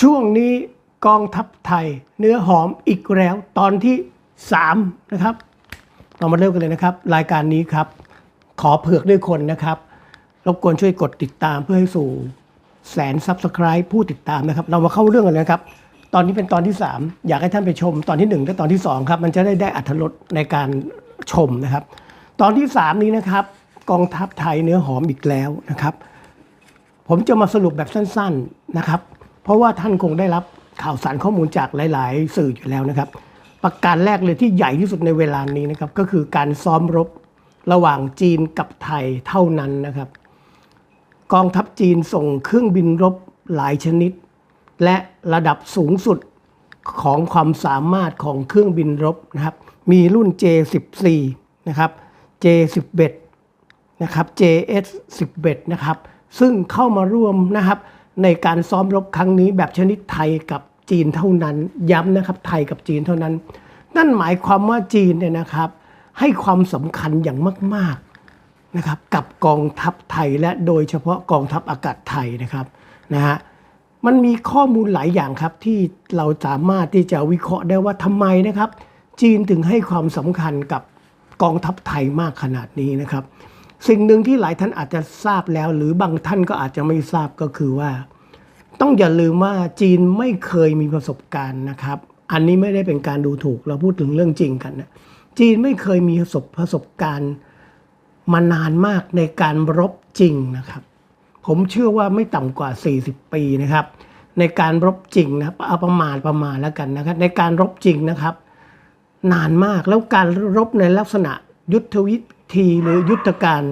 ช่วงนี้กองทัพไทยเนื้อหอมอีกแล้วตอนที่ 3 นะครับ เรามาเริ่มกันเลยนะครับ รายการนี้ครับ ขอเผือกด้วยคนนะครับ รบกวนช่วยกดติดตามเพื่อให้สู่แสนซับสไคร b e ผู้ติดตามนะครับ เรามาเข้าเรื่องกันเลยครับ ตอนนี้เป็นตอนที่ 3 อยากให้ท่านไปชมตอนที่ 1 และตอนที่ 2 ครับ มันจะได้ได้อัธรสในการชมนะครับ ตอนที่ 3 นี้นะครับ กองทัพไทยเนื้อหอมอีกแล้วนะครับ ผมจะมาสรุปแบบสั้น ๆนะครับ เพราะว่าท่านคงได้รับข่าวสารข้อมูลจากหลาย ๆ สื่ออยู่แล้วนะครับ ประการแรกเลยที่ใหญ่ที่สุดในเวลานี้นะครับ ก็คือการซ้อมรบระหว่างจีนกับไทยเท่านั้นนะครับ กองทัพจีนส่งเครื่องบินรบหลายชนิด และระดับสูงสุดของความสามารถของเครื่องบินรบนะครับ มีรุ่น J14 นะครับ J11 นะครับ JS11 นะครับ ซึ่งเข้ามาร่วมนะครับ ในการซ้อมรบครั้งนี้แบบชนิดไทยกับจีนเท่านั้น ย้ำนะครับไทยกับจีนเท่านั้น นั่นหมายความว่าจีนเนี่ยนะครับ ให้ความสำคัญอย่างมากๆนะครับกับกองทัพไทยและโดยเฉพาะกองทัพอากาศไทยนะครับนะฮะมันมีข้อมูลหลายอย่างครับที่เราสามารถที่จะวิเคราะห์ได้ว่าทำไมนะครับ จีนถึงให้ความสำคัญกับกองทัพไทยมากขนาดนี้นะครับ สิ่งหนึ่งที่หลายท่านอาจจะทราบแล้ว หรือบางท่านก็อาจจะไม่ทราบก็คือว่า ต้องอย่าลืมว่าจีนไม่เคยมีประสบการณ์นะครับ อันนี้ไม่ได้เป็นการดูถูกเราพูดถึงเรื่องจริงกันนะจีนไม่เคยมีประสบประสบการณ์มานานมากในการรบจริงนะครับ ผมเชื่อว่าไม่ต่ำกว่า 40 ปีนะครับ ในการรบจริงนะเอาประมาณประมาณแล้วกันนะครับ ในการรบจริงนะครับ นานมากแล้วการรบในลักษณะยุทธวิ ธีหรือยุทธการ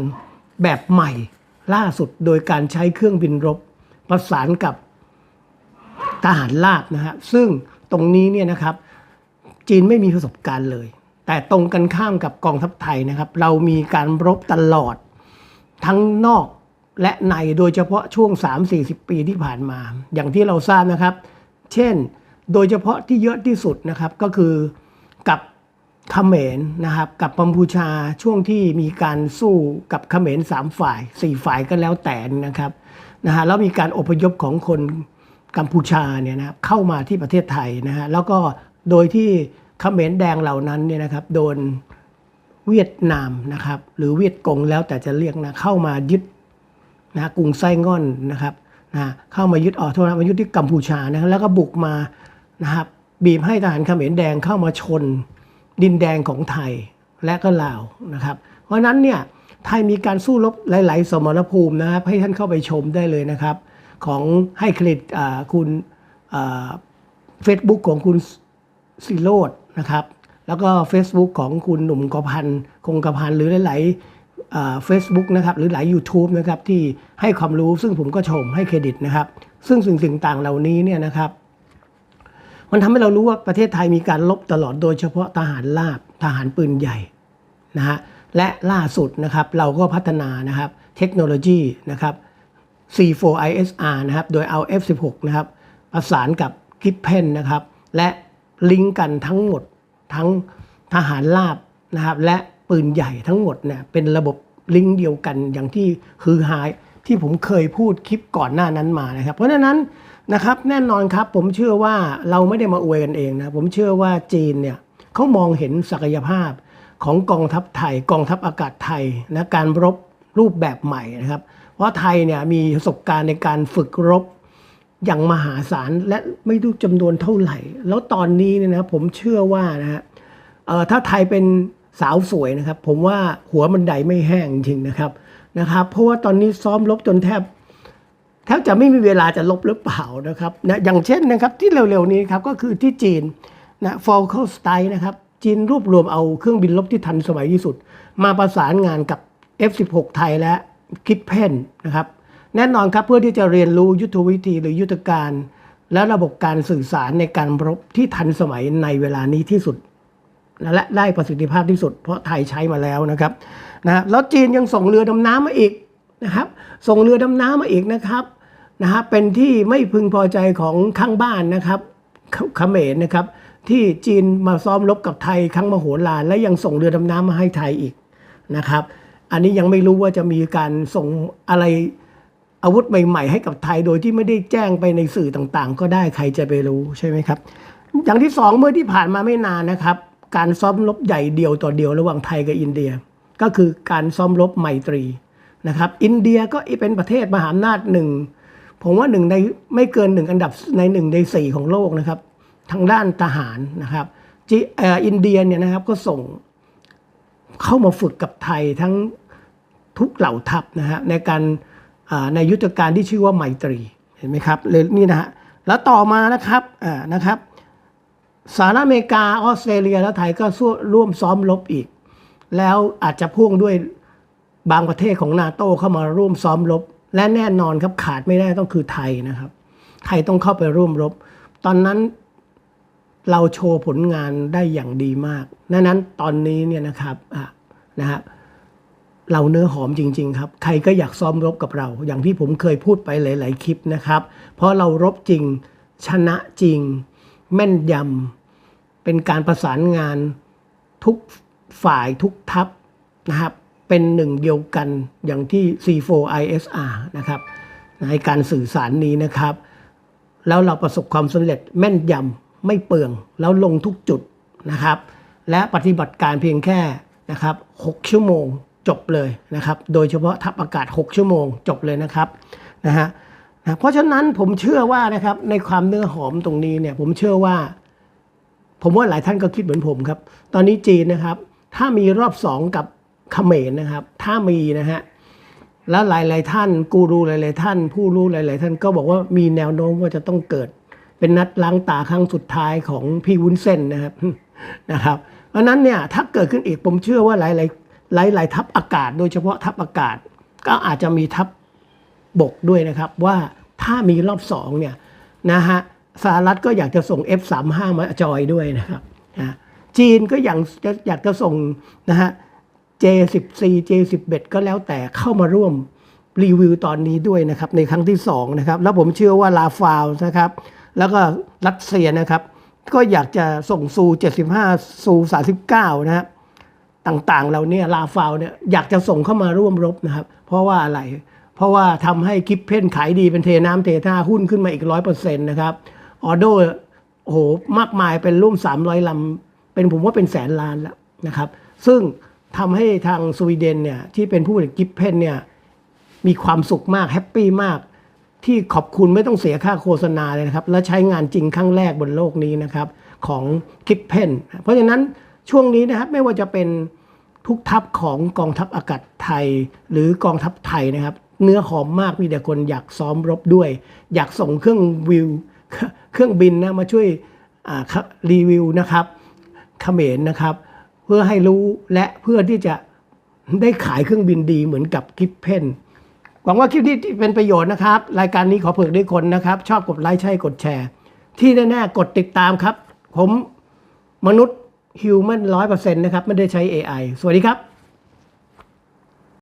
แบบใหม่ล่าสุดโดยการใช้เครื่องบินรบประสานกับทหารราบนะฮะซึ่งตรงนี้เนี่ยนะครับจีนไม่มีประสบการณ์เลย แต่ตรงกันข้ามกับกองทัพไทยนะครับ เรามีการรบตลอดทั้งนอกและในโดยเฉพาะช่วง 3-40 ปีที่ผ่านมา อย่างที่เราทราบนะครับ เช่น โดยเฉพาะที่เยอะที่สุดนะครับก็คือกับ เขมรนะครับกับกัมพูชาช่วงที่มีการสู้กับเขมรสามฝ่ายสี่ฝ่ายก็แล้วแต่นะครับนะฮะแล้วมีการอพยพของคนกัมพูชาเนี่ยนะครับเข้ามาที่ประเทศไทยนะฮะแล้วก็โดยที่เขมรแดงเหล่านั้นเนี่ยนะครับโดนเวียดนามนะครับหรือเวียดกงแล้วแต่จะเรียกนะเข้ามายึดนะกรุงไส้ง่อนนะครับนะเข้ามายึดออโทษนะมายึดที่กัมพูชานะแล้วก็บุกมานะครับบีบให้ทหารเขมรแดงเข้ามาชน ดินแดงของไทยและก็ลาวนะครับ เพราะนั้นเนี่ยไทยมีการสู้รบหลาย ๆ สมรภูมินะครับให้ท่านเข้าไปชมได้เลยนะครับ ของให้เครดิตคุณเฟซบุ๊กของคุณสิโรดนะครับ แล้วก็ Facebook ของคุณหนุ่มกพันคงกพันหรือหลายๆเฟซบุ๊กนะครับหรือหลาย YouTube นะครับที่ให้ความรู้ซึ่งผมก็ชมให้เครดิตนะครับ ซึ่งสิ่งต่างเหล่านี้เนี่ยนะครับ มันทำให้เรารู้ว่าประเทศไทยมีการลบตลอดโดยเฉพาะทหารราบทหารปืนใหญ่นะฮะและล่าสุดนะครับเราก็พัฒนานะครับเทคโนโลยีนะครับ C4ISR นะครับโดยเอา F16 นะครับประสานกับกิฟเพนนะครับและลิงก์กันทั้งหมดทั้งทหารราบนะครับและปืนใหญ่ทั้งหมดเนี่ยเป็นระบบลิงก์เดียวกันอย่างที่ฮือฮาย ที่ผมเคยพูดคลิปก่อนหน้านั้นมานะครับ เพราะฉะนั้นนะครับแน่นอนครับผมเชื่อว่าเราไม่ได้มาอวยกันเองนะผมเชื่อว่าจีนเนี่ยเขามองเห็นศักยภาพของกองทัพไทย กองทัพอากาศไทยนะการรบรูปแบบใหม่นะครับ เพราะไทยเนี่ยมีประสบการณ์ในการฝึกรบอย่างมหาศาลและไม่รู้จำนวนเท่าไหร่ แล้วตอนนี้เนี่ยนะผมเชื่อว่านะฮะถ้าไทยเป็นสาวสวยนะครับ ผมว่าหัวมันไดไม่แห้งจริงนะครับ นะครับเพราะว่าตอนนี้ซ้อมรบจนแทบแทบจะไม่มีเวลาจะลบหรือเปล่านะครับนะอย่างเช่นนะครับที่เร็วๆนี้ครับก็คือที่จีนนะฟอลค s สไตนะครับจีนรวบรวมเอาเครื่องบินรบที่ทันสมัยที่สุด มาประสานงานกับ F16 ไทยและคิดเพนนะครับแน่นอนครับเพื่อที่จะเรียนรู้ยุทธวิธีหรือยุทธการ และระบบการสื่อสารในการรบที่ทันสมัยในเวลานี้ที่สุด และได้ประสิทธิภาพที่สุด เพราะไทยใช้มาแล้วนะครับนะแล้วจีนยังส่งเรือดำน้ำมาอีกนะครับ ส่งเรือดำน้ำมาอีกนะครับนะฮะเป็นที่ไม่พึงพอใจของข้างบ้านนะครับเขเขมรนะครับ ที่จีนมาซ้อมรบกับไทยครั้งมโหฬารและยังส่งเรือดำน้ำมาให้ไทยอีกนะครับ อันนี้ยังไม่รู้ว่าจะมีการส่งอะไรอาวุธใหม่ ๆ ให้กับไทยโดยที่ไม่ได้แจ้งไปในสื่อต่างๆ ก็ได้ใครจะไปรู้ใช่ไหมครับ อย่างที่สองเมื่อที่ผ่านมาไม่นานนะครับ การซ้อมรบใหญ่เดียวต่อเดียวระหว่างไทยกับอินเดีย ก็คือการซ้อมรบไมตรีนะครับ อินเดียก็เป็นประเทศมหาอำนาจหนึ่งผมว่าหนึ่งในไม่เกินหนึ่งอันดับในหนึ่งในสี่ของโลกนะครับ ทางด้านทหารนะครับจิเอออินเดียเนี่ยนะครับก็ส่งเข้ามาฝึกกับไทยทั้งทุกเหล่าทัพนะฮะในการในยุทธการที่ชื่อว่าไมตรีเห็นไหมครับเลยนี่นะฮะแล้วต่อมานะครับอ่านะครับ สหรัฐอเมริกาออสเตรเลียและไทยก็ร่วมซ้อมรบอีก แล้วอาจจะพ่วงด้วยบางประเทศของนาโตเข้ามาร่วมซ้อมรบ และแน่นอนครับขาดไม่ได้ต้องคือไทยนะครับ ไทยต้องเข้าไปร่วมรบ ตอนนั้นเราโชว์ผลงานได้อย่างดีมากดังนั้นตอนนี้เนี่ยนะครับะนะฮะเราเนื้อหอมจริง ๆ ครับ ใครก็อยากซ้อมรบกับเรา อย่างที่ผมเคยพูดไปหลาย ๆ คลิปนะครับ เพราะเรารบจริงชนะจริง แม่นยำเป็นการประสานงานทุกฝ่ายทุกทัพนะครับเป็นหนึ่งเดียวกันอย่างที่ C4ISR นะครับในการสื่อสารนี้นะครับ แล้วเราประสบความสำเร็จแม่นยำไม่เปลือง แล้วลงทุกจุดนะครับ และปฏิบัติการเพียงแค่นะครับ6ชั่วโมงจบเลยนะครับ โดยเฉพาะทัพอากาศ 6 ชั่วโมงจบเลยนะครับนะฮะ นะเพราะฉะนั้นผมเชื่อว่านะครับในความเนื้อหอมตรงนี้เนี่ยผมเชื่อว่า ผมว่าหลายท่านก็คิดเหมือนผมครับ ตอนนี้จีนนะครับ ถ้ามีรอบสองกับเขมรนะครับ ถ้ามีนะฮะแล้วหลาย ๆ ท่าน กูรูหลาย ๆ ท่าน ผู้รู้หลาย ๆ ท่านก็บอกว่ามีแนวโน้มว่าจะต้องเกิด เป็นนัดล้างตาครั้งสุดท้ายของพี่วุ้นเส้นนะครับนะครับเพราะนั้นเนี่ยถ้าเกิดขึ้นอีกผมเชื่อว่าหลาย ๆ หลาย ๆ ทัพอากาศ โดยเฉพาะทัพอากาศ ก็อาจจะมีทัพ บกด้วยนะครับว่าถ้ามีรอบสองเนี่ยนะฮะสหรัฐก็อยากจะส่ง F35 มาจอยด้วยนะครับนะจีนก็อยากจะอยากจะส่งนะฮะ J14 J11 ก็แล้วแต่เข้ามาร่วมรีวิวตอนนี้ด้วยนะครับในครั้งที่สองนะครับแล้วผมเชื่อว่าลาฟาวนะครับแล้วก็รัสเซียนะครับ ก็อยากจะส่งซู75ซู39นะครับต่างๆเราเนี่ยลาฟาวเนี่ยอยากจะส่งเข้ามาร่วมรบนะครับ เพราะว่าอะไร เพราะว่าทำให้กิฟเพนขายดีเป็นเทน้ำเทท่าหุ้นขึ้นมาอีกร้อยเปอร์เซ็นต์นะครับออโดโอ้โหมากมายเป็นร่วม 300ลำเป็นผมว่าเป็นแสนล้านแล้วนะครับ ซึ่งทำให้ทางสวีเดนเนี่ยที่เป็นผู้ผลิตกิฟเพนเนี่ยมีความสุขมากแฮปปี้มาก ที่ขอบคุณไม่ต้องเสียค่าโฆษณาเลยนะครับ และใช้งานจริงครั้งแรกบนโลกนี้นะครับของกิฟเพนเพราะฉะนั้นช่วงนี้นะครับไม่ว่าจะเป็นทุกทัพของกองทัพอากาศไทย หรือกองทัพไทยนะครับ เนื้อหอมมากมีแต่คนอยากซ้อมรบด้วย อยากส่งเครื่องวิว เครื่องบินนะมาช่วยรีวิวนะครับเขมรนะครับ เพื่อให้รู้และเพื่อที่จะได้ขายเครื่องบินดีเหมือนกับกิฟเพนหวังว่าคลิปนี้เป็นประโยชน์นะครับ รายการนี้ขอเผือกด้วยคนนะครับ ชอบกดไลค์ใช่กดแชร์ ที่แน่ๆกดติดตามครับ ผมมนุษย์ฮิวแมนร้อยเปอร์เซ็นต์นะครับ ไม่ได้ใช้ AI สวัสดีครับ